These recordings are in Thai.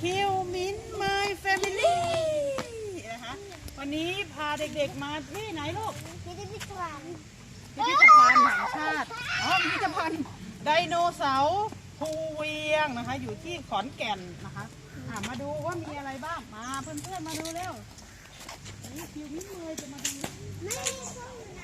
คิวมิ้นไมแฟมิลี่นะคะวันนี้พาเด็กๆมาที่ไหนลูกพิพิธภัณฑ์พิพิธภัณฑ์แห่งชาติอ๋อพิพิธภัณฑ์ไดโนเสาร์ภูเวียงนะคะ อยู่ที่ขอนแก่นนะคะอะมาดูว่ามีอะไรบ้างมาเพื่อนๆมาดูเร็วนี่คิวมินเมยจะมาดู ไม่มีช่องไหน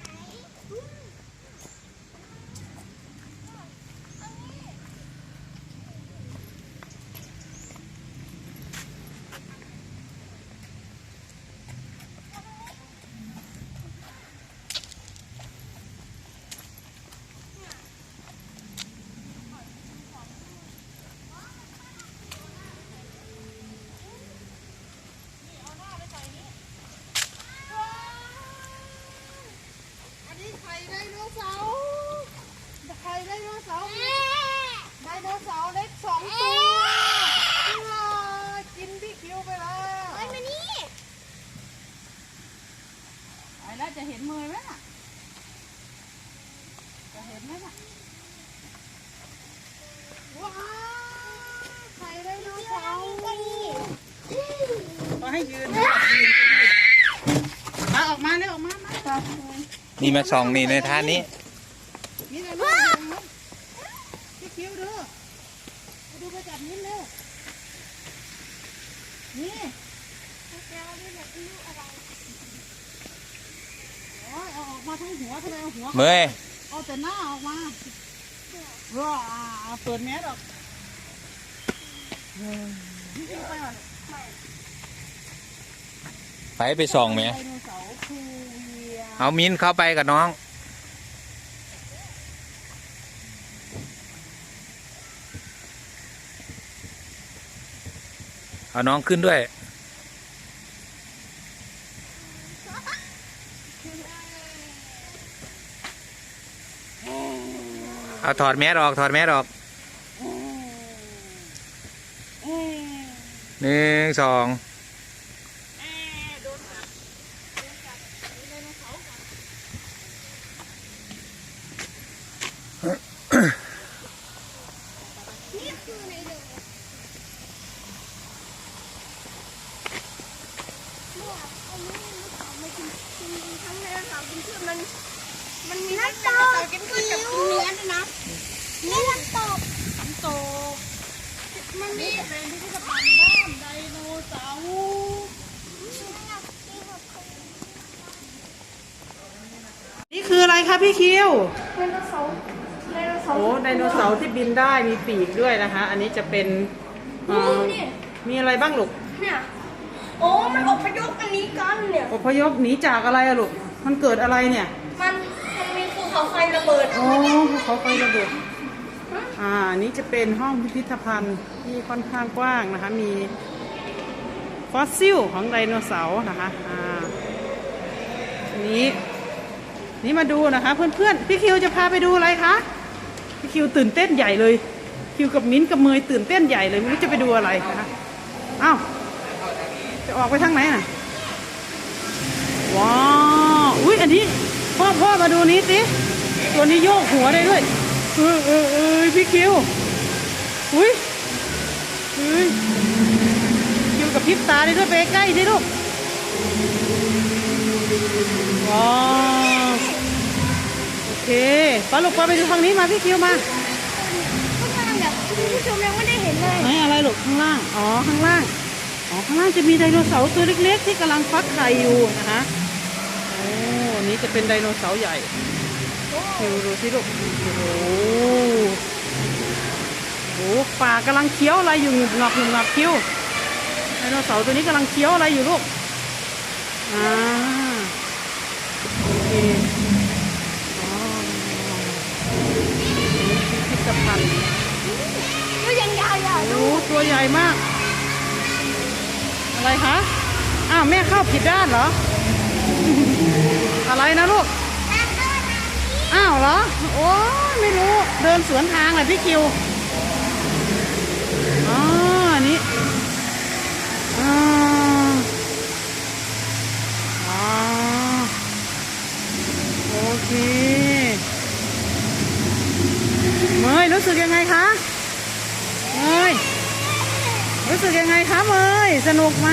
อันนี้ไข่ไดโนเสาร์ไข่ไดโนเสาร์ไดโนเสาร์เล็กสองตัวว้ากินพี่คิวไปแล้วเฮ้ยมานี่ไปแล้วจะเห็นเมยไหมน่ะจะเห็นไหมน่ะว้าวไข่ไดโนเสาร์ก็ให้ยืนมาออกมาเร็วออกมามานี่มาส่องนี่ในท่านี้เลยลูกพี่คิวดูไปดูไปจับนิ้นเร็ว นี่โอ้ยเอาออกมาทั้งหัวทำไมเอาหัว เมยเอาแต่หน้าออกมาว้าเปิดแมสออกเฮ้ยพี่คิวไปก่อนไปไปส่องไหมไดโนเสาร์ภูเวียงเอามิ้นเข้าไปกับน้อง เอาน้องขึ้นด้วย เอาถอดแมสออก ถอดแมสออกเอ๊ะหนึ่งสอง เอ๊ะโดนกัดโดนกัดมีไดโนเสาร์กัด นี่คือในเรื่องเนี่ยเอาไม่ไม่ขอไม่กินกินทั้งในสาวกินเพื่อนมันมันมีน้ำตกกินเพื่อนกับกินเนื้อด้วยนะนี่น้ำตก น้ำตก มันมี นี่เป็นพิพิธภัณฑ์บ้านไดโนเสาร์นี่ คืออะไรคะพี่คิวไดโนเสาร์ไดโนเสาร์โอ้ไดโนเสาร์ที่บินได้มีปีกด้วยนะคะ อันนี้จะเป็นเอ่อมีอะไรบ้างลูกเนี่ยโอ้มันอพยพอันนี้กันเนี่ยอพยพหนีจากอะไรอะลูกมันเกิดอะไรเนี่ย มันมันมีภูเขาไฟระเบิดอ๋อภูเขาไฟระเบิดอ่าอันนี้จะเป็นห้องพิพิธภัณฑ์ที่ค่อนข้างกว้างนะคะ มีฟอสซิลของไดโนเสาร์นะคะอ่าอัน นี่มาดูนะคะ เพื่อนๆพี่คิวจะพาไปดูอะไรคะพี่คิวตื่นเต้นใหญ่เลย คิวกับมิ้นกับเมยตื่นเต้นใหญ่เลยไม่รู้จะไปดูอะไรนะคะอ้าวจะออกไปทางไหนอะว้าวอุ้ยอันนี้พ่อพ่อมาดูนี้สิตัวนี้โยกหัวได้ด้วยเออเออเออพี่คิวอุ้ยเฮ้ยคิวกับพิบตาได้ด้วยไปใกล้สิลูกาลูกป้าไปดูทางนี้มาพี่คิวมาพวกมันแบบคุณผู้ชมยังไม่ได้เห็นเลยไหนอะไรลูกข้างล่าง อ๋อข้างล่าง อ๋อข้างล่างจะมีไดโนเสาร์ตัวเล็ก ๆ ที่กำลังฟักไข่อยู่นะคะโอ้นี่จะเป็นไดโนเสาร์ใหญ่คิวดูสิลูก โอ้โหโอ้โหป่ากำลังเคี้ยวอะไรอยู่หงุบหงับหงุบหงับคิวไดโนเสาร์ตัวนี้กำลังเคี้ยวอะไรอยู่ลูก อ่าโอเคอ๋อ พิพิธภัณฑ์ก็ยังยาวๆโอ้ตัวใหญ่มาก อะไรคะ อ้าวแม่เข้าผิดด้านเหรอ อะไรนะลูก อ้าวเหรอ โอ้ไม่รู้ เดินสวนทางเลยพี่คิว อ๋อ นี่นี้อ่าอ๋อโอเคเมย รู้สึกยังไงคะเมยเฮ้ยรู้สึกยังไงคะเมยสนุกไหม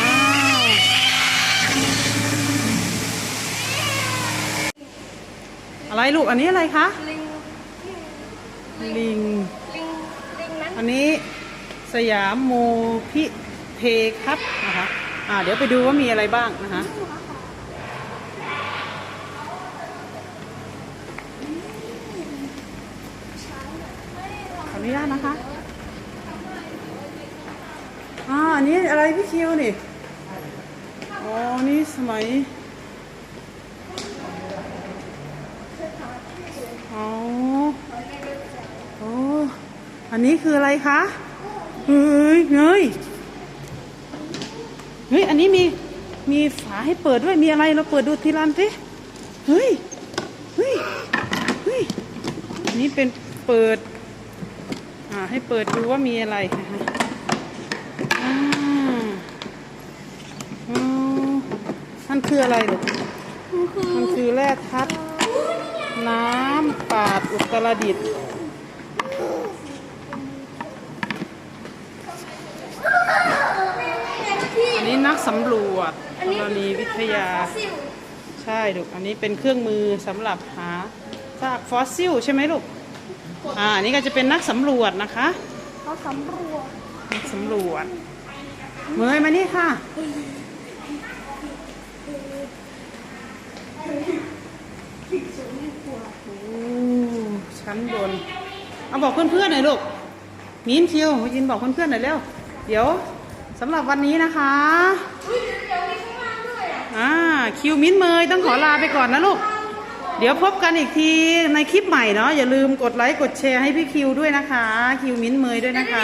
อ้าวอะไรลูกอันนี้อะไรคะลิงลิงลิงลิงนั้นอันนี้สยามโมพิเพครับนะคะอ่าเดี๋ยวไปดูว่ามีอะไรบ้างนะคะขออนุญาตนะคะ อันนี้อะไรพี่คิวนี่อ๋อนี่สมัยอ๋อโอ้อันนี้คืออะไรคะเฮ้ยเงยเฮ้ยอันนี้มีมีฝาให้เปิดด้วยมีอะไรเราเปิดดูทีละอันสิเฮ้ยเฮ้ยเฮ้ยอันนี้เป็นเปิดอ่าให้เปิดดูว่ามีอะไรนะคะอ่าอ๋อ มันคืออะไรลูกมันคือมันคือแร่ทับน้ำปาดอุตรดิตถ์อันนี้นักสำรวจธรณีวิทยาซิลใช่ลูก อันนี้เป็นเครื่องมือสำหรับหาซากฟอสซิลใช่ไหมลูก อ่าอันนี้ก็จะเป็นนักสำรวจนะคะเขาสำรวจนักสำรวจเมยมานี่ค่ะ โอ้ชั้นบน เอาบอกเพื่อนๆหน่อยลูกมีนคิวมายินบอกเพื่อนๆหน่อยเร็ว เดี๋ยวสำหรับวันนี้นะคะอุ้ยเดี๋ยวมีข้างล่างด้วยอะอ่าคิวมิ้นเมยต้องขอลาไปก่อนนะลูก เดี๋ยวพบกันอีกทีในคลิปใหม่เนาะอย่าลืมกดไลค์กดแชร์ให้พี่คิวด้วยนะคะ คิวมิ้นเมยด้วยนะคะ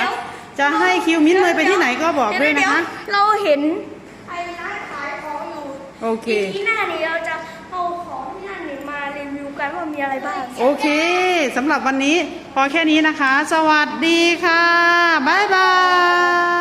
จะให้คิวมิ้นเมยไปที่ไหนก็บอกด้วยนะคะเดี๋ยวเราเห็นไอ้ร้านขายของอยู่โอเค มีอะไรบ้าง โอเคสำหรับวันนี้พอแค่นี้นะคะ สวัสดีค่ะ บ๊ายบาย